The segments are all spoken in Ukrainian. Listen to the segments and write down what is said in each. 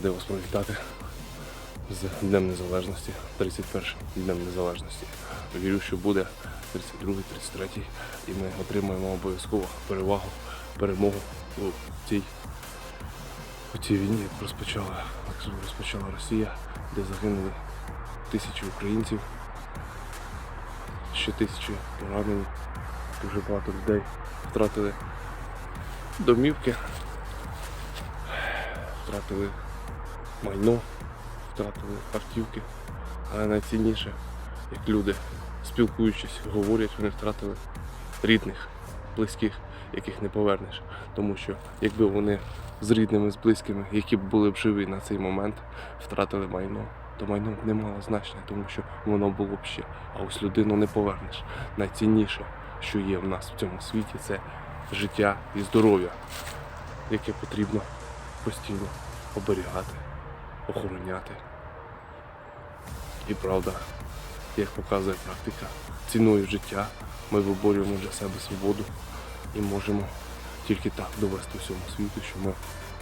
Радий вас привітати з Днем Незалежності, 31 Днем Незалежності. Вірю, що буде 32, 33 і ми отримаємо обов'язково перевагу, перемогу у цій, у цій війні, як розпочала, як розпочала Росія, де загинули тисячі українців, ще тисячі поранені, дуже багато людей втратили домівки, втратили майно, втратили автівки. Але найцінніше, як люди, спілкуючись, говорять, вони втратили рідних, близьких, яких не повернеш. Тому що якби вони з рідними, з близькими, які б були б живі на цей момент, втратили майно, то майно б не мало значення, тому що воно було б ще. А ось людину не повернеш. Найцінніше, що є в нас в цьому світі, це життя і здоров'я, яке потрібно постійно оберігати, охороняти. І правда, як показує практика, ціною життя ми виборюємо для себе свободу і можемо тільки так довести всьому світу, що ми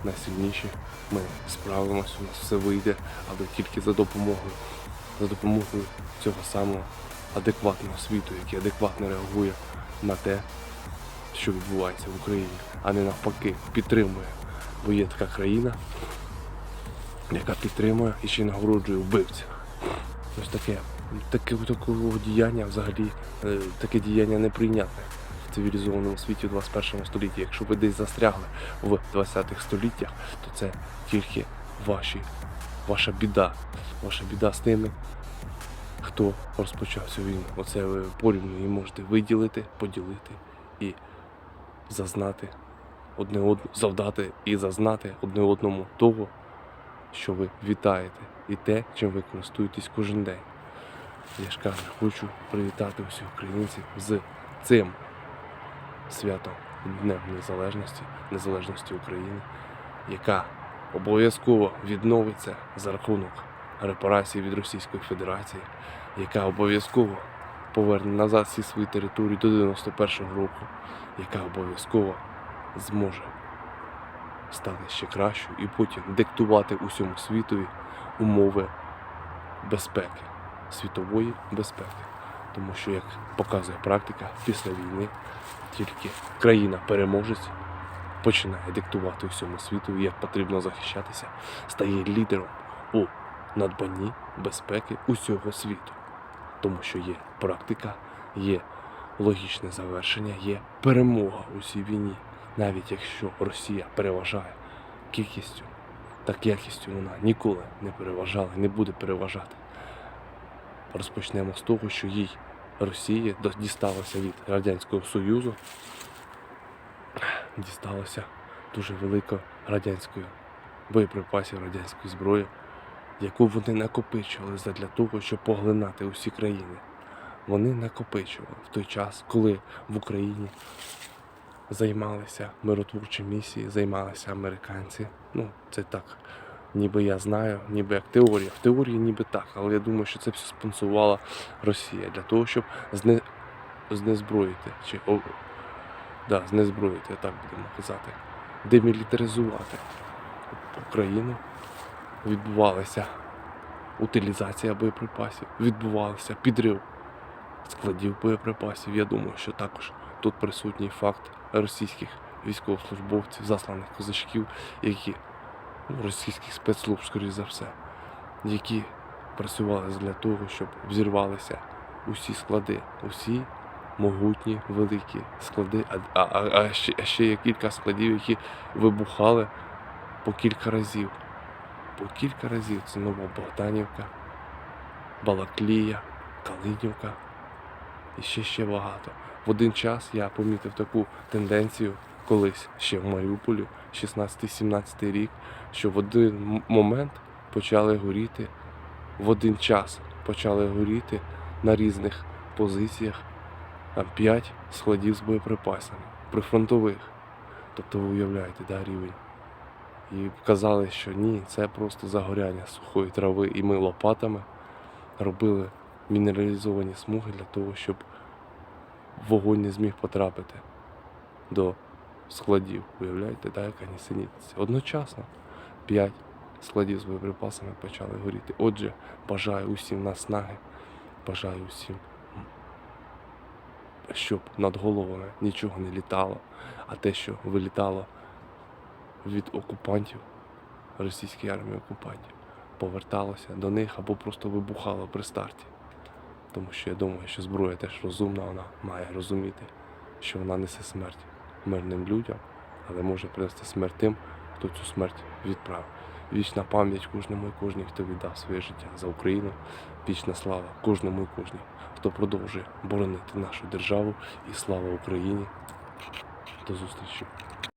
найсильніші, ми справимося, у нас все вийде, але тільки за допомогою, за допомогою цього самого адекватного світу, який адекватно реагує на те, що відбувається в Україні, а не навпаки підтримує. Бо є така країна, яка підтримує і ще й нагороджує вбивців. Ось таке, таке такого діяння взагалі, е, таке діяння неприйнятне в цивілізованому світі в 21 столітті. Якщо ви десь застрягли в 20-х століттях, то це тільки ваші, ваша біда. Ваша біда з тими, хто розпочав цю війну. Оце ви порівну її можете виділити, поділити і зазнати одне одному, завдати і зазнати одне одному того, що ви вітаєте, і те, чим ви користуєтесь кожен день. Я ж кажу, хочу привітати усіх українців з цим святом Днем Незалежності, Незалежності України, яка обов'язково відновиться за рахунок репарацій від Російської Федерації, яка обов'язково поверне назад всі свої території до 91-го року, яка обов'язково зможе стати ще кращою і потім диктувати усьому світові умови безпеки, світової безпеки. Тому що, як показує практика, після війни тільки країна-переможець починає диктувати усьому світу, як потрібно захищатися, стає лідером у надбанні безпеки усього світу. Тому що є практика, є логічне завершення, є перемога у цій війні. Навіть якщо Росія переважає кількістю, так якістю вона ніколи не переважала, і не буде переважати. Розпочнемо з того, що їй Росії дісталося від Радянського Союзу, дісталося дуже велико радянської боєприпасів, радянської зброї, яку вони накопичували для того, щоб поглинати усі країни. Вони накопичували в той час, коли в Україні займалися миротворчі місії, займалися американці. Ну, це так. Ніби я знаю, ніби як теорія. В теорії ніби так, але я думаю, що це все спонсувала Росія для того, щоб зне... знезброїти, чи о... да, знезброїти, так будемо казати, демілітаризувати Україну. Відбувалася утилізація боєприпасів, відбувався підрив складів боєприпасів. Я думаю, що також тут присутній факт російських військовослужбовців, засланих козачків, які ну, російських спецслужб, скоріш за все, які працювали для того, щоб взірвалися усі склади, усі могутні великі склади, а, а, а, ще, ще є кілька складів, які вибухали по кілька разів. По кілька разів це Нова Богданівка, Балаклія, Калинівка і ще ще багато. В один час я помітив таку тенденцію колись ще в Маріуполі, 16-17 рік, що в один момент почали горіти, в один час почали горіти на різних позиціях там 5 складів з боєприпасами прифронтових. Тобто ви уявляєте, да, рівень. І казали, що ні, це просто загоряння сухої трави, і ми лопатами робили мінералізовані смуги для того, щоб вогонь не зміг потрапити до складів. Уявляєте, так, яка нісенітниця. Одночасно 5 складів з боєприпасами почали горіти. Отже, бажаю усім наснаги, бажаю усім, щоб над головами нічого не літало, а те, що вилітало від окупантів, російської армії окупантів, поверталося до них або просто вибухало при старті. Тому що я думаю, що зброя теж розумна, вона має розуміти, що вона несе смерть мирним людям, але може принести смерть тим, хто цю смерть відправив. Вічна пам'ять кожному і кожній, хто віддав своє життя за Україну. Вічна слава кожному і кожній, хто продовжує боронити нашу державу і слава Україні. До зустрічі!